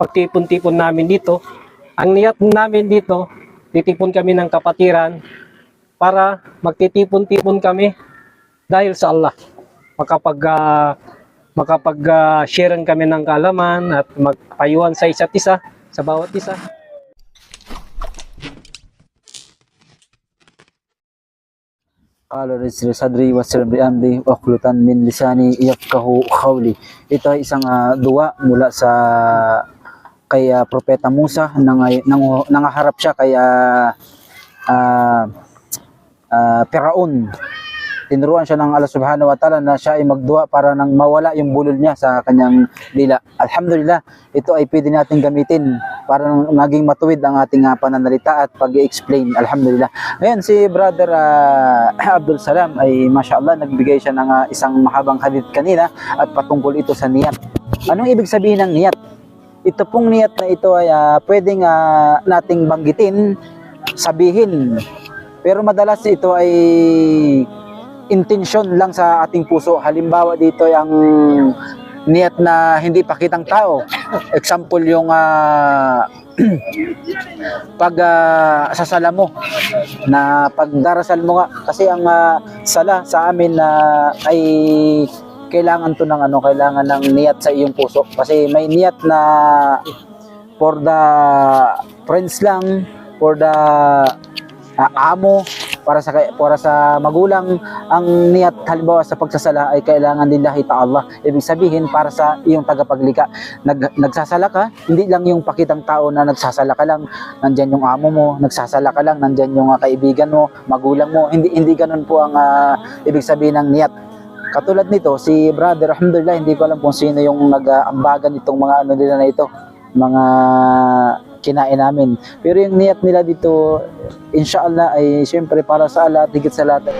pagtipon-tipon namin dito. Ang niyat namin dito, titipon kami ng kapatiran para magtitipon-tipon kami dahil sa Allah. Makapag ah, uh, makapag-sharean ah, uh, kami ng kalaman at magpayuhan sa isa't isa, sa bawat isa. Qala rizri sadri wa sirri amri wa khulutan min lisani yafqahu qawli. Ito ay isang ah, uh, duwa mula sa kay ah, propeta Musa nang nang nangaharap siya kay ah, ah, ah, Firaun. Tinuruan siya ng Allah Subhanahu wa Ta'ala na siya ay magdua para nang mawala yung bulol niya sa kanyang dila. Alhamdulillah, ito ay pwede natin gamitin para nang maging matuwid ang ating ah, pananalita at pag-explain. Alhamdulillah. Ngayon si Brother ah, Abdul Salam ay Masya Allah nagbigay siya ng ah, isang mahabang hadith kanina at patungkol ito sa niyat. Anong ibig sabihin ng niyat? Ito pong niyat na ito ay ah, pwedeng ah, nating banggitin, sabihin. Pero madalas ito ay intention lang sa ating puso. Halimbawa dito ay ang niyat na hindi pakitang tao. Example yung ah, pag ah, sasala mo na pagdarasal mo nga kasi ang ah, sala sa amin na ay kailangan to ng ano kailangan ng niyat sa iyong puso. Kasi may niyat na for the friends lang for the ah, amo para sa para sa magulang ang niyat halimbawa sa pagsasala ay kailangan lillahi ta'ala ibig sabihin para sa iyong tagapaglika. Nag, nagsasala ka hindi lang yung pakitang tao na nagsasala ka lang nandyan yung amo mo nagsasala ka lang nandyan yung ah, kaibigan mo magulang mo. Hindi hindi ganun po ang ah, ibig sabihin ng niyat katulad nito si brother alhamdulillah hindi ko alam kung sino yung nag-aambagan itong mga ano nila na ito mga kinain namin. Pero yung niyat nila dito inshallah ay siyempre para sa Allah at higit sa lahat